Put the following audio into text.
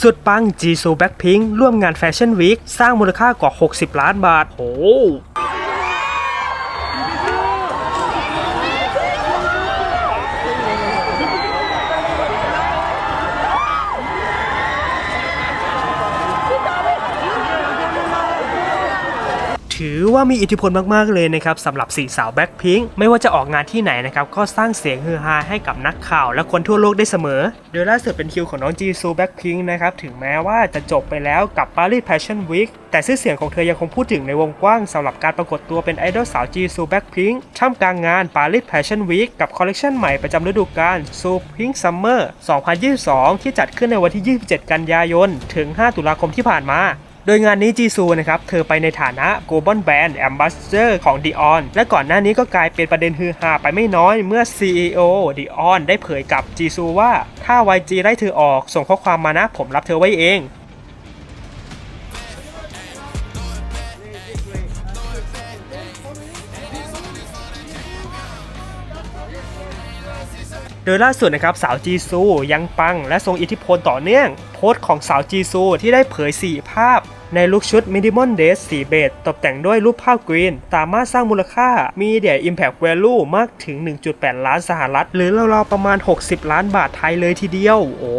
สุดปังจีซูแบ็คพิงร่วมงานแฟชั่นวีคสร้างมูลค่ากว่า 60 ล้านบาทโอ้ ถือว่ามีอิทธิพลมากๆเลยนะครับสำหรับสี่สาวแบ็คพิงค์ไม่ว่าจะออกงานที่ไหนนะครับก็สร้างเสียงฮือฮาให้กับนักข่าวและคนทั่วโลกได้เสมอ โดยล่าสุดเป็นคิวของน้องจีซูแบ็คพิงค์นะครับถึงแม้ว่าจะจบไปแล้วกับ Paris Fashion Week แต่ชื่อเสียงของเธอยังคงพูดถึงในวงกว้างสำหรับการปรากฏตัวเป็นไอดอลสาวจีซูแบ็คพิงค์ท่ามกลางงาน Paris Fashion Week กับคอลเลคชันใหม่ประจำฤดูกาล So Pink Summer 2022 ที่จัดขึ้นในวันที่ 27 กันยายน ถึง 5 ตุลาคมที่ผ่านมา โดยงานนี้จีซูนะครับ เธอไปในฐานะ Global Brand Ambassador ของ Dion และก่อนหน้านี้ก็กลายเป็นประเด็นฮือฮาไปไม่น้อยเมื่อ CEO Dion ได้เผยกับจีซูว่า ถ้า YG ไล่เธอออกส่งข้อความมานะผมรับเธอไว้เอง โดยล่าสุดนะครับสาวจีซูยังปังและทรงอิทธิพลต่อเนื่อง โพสต์ของสาวจีซูที่ได้เผย 4 ภาพ ในลุคชุด Minimum Dress สีเบจตกแต่งด้วยรูปภาพกรีนสามารถสร้างมูลค่า Media Impact Value มากถึง 1.8 ล้านสหรัฐ หรือราวๆประมาณ 60 ล้านบาทไทยเลยทีเดียว โอ้